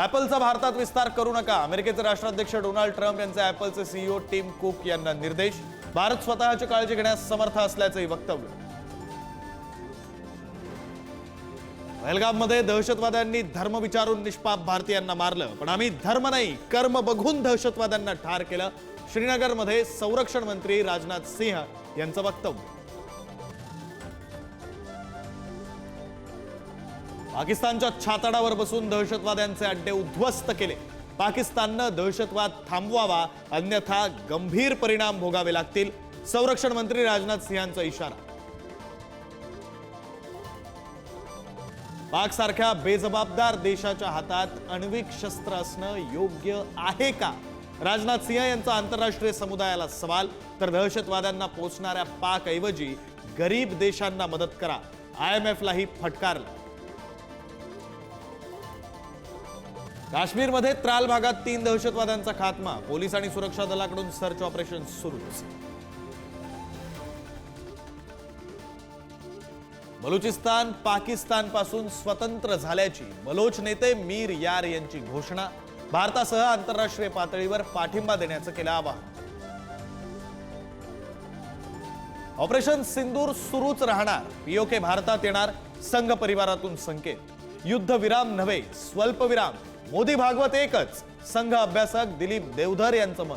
ॲपलचा भारतात विस्तार करू नका. अमेरिकेचे राष्ट्राध्यक्ष डोनाल्ड ट्रम्प यांचे ॲपलचे सीईओ टीम कुक यांना निर्देश. भारत स्वतःची काळजी घेण्यास समर्थ असल्याचंही वक्तव्य. पहलगाममध्ये दहशतवाद्यांनी धर्म विचारून निष्पाप भारतीयांना मारलं. पण आम्ही धर्म नाही कर्म बघून दहशतवाद्यांना ठार केलं. श्रीनगरमध्ये संरक्षण मंत्री राजनाथ सिंह यांचं वक्तव्य. पाकिस्तानच्या छाताडावर बसून दहशतवाद्यांचे अड्डे उद्ध्वस्त केले. पाकिस्ताननं दहशतवाद थांबवावा अन्यथा गंभीर परिणाम भोगावे लागतील संरक्षण मंत्री राजनाथ सिंहांचा इशारा. पाकसारख्या बेजबाबदार देशाच्या हातात अण्विक शस्त्र असणं योग्य आहे का? राजनाथ सिंह यांचा आंतरराष्ट्रीय समुदायाला सवाल तर दहशतवाद्यांना पोचणाऱ्या पाकऐवजी गरीब देशांना मदत करा. आय एम एफलाही फटकारलं. काश्मीरमध्ये त्राल भागात तीन दहशतवाद्यांचा खात्मा. पोलीस आणि सुरक्षा दलाकडून सर्च ऑपरेशन सुरू. बलुचिस्तान पाकिस्तानपासून स्वतंत्र झाल्याची बलोच नेते मीर यार यांची घोषणा. भारतासह आंतरराष्ट्रीय पातळीवर पाठिंबा देण्याचं केलं आवाहन. ऑपरेशन सिंदूर सुरूच राहणार. पीओके भारतात येणार संघ परिवारातून संकेत. युद्धविराम नव्हे स्वल्पविराम. मोदी भागवत एकच. संघ अभ्यासक दिलीप देवधर यांचं मत.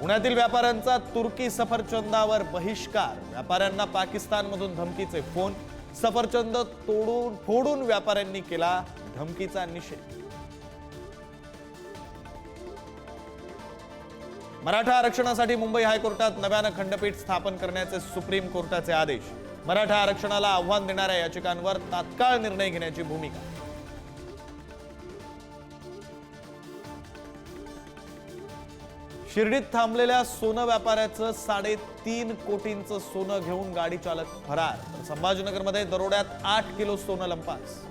पुण्यातील व्यापाऱ्यांचा तुर्की सफरचंदावर बहिष्कार. व्यापाऱ्यांना पाकिस्तानमधून धमकीचे फोन. सफरचंद तोडून फोडून व्यापाऱ्यांनी केला धमकीचा निषेध. मराठा आरक्षणासाठी मुंबई हायकोर्टात नव्यानं खंडपीठ स्थापन करण्याचे सुप्रीम कोर्टाचे आदेश. मराठा आरक्षणाला आव्हान देणाऱ्या याचिकांवर तात्काळ निर्णय घेण्याची भूमिका. शिर्डीत थांबलेल्या सोनं व्यापाऱ्याचं साडेतीन कोटींचं सोनं घेऊन गाडी चालक फरार. तर संभाजीनगरमध्ये दरोड्यात आठ किलो सोनं लंपास.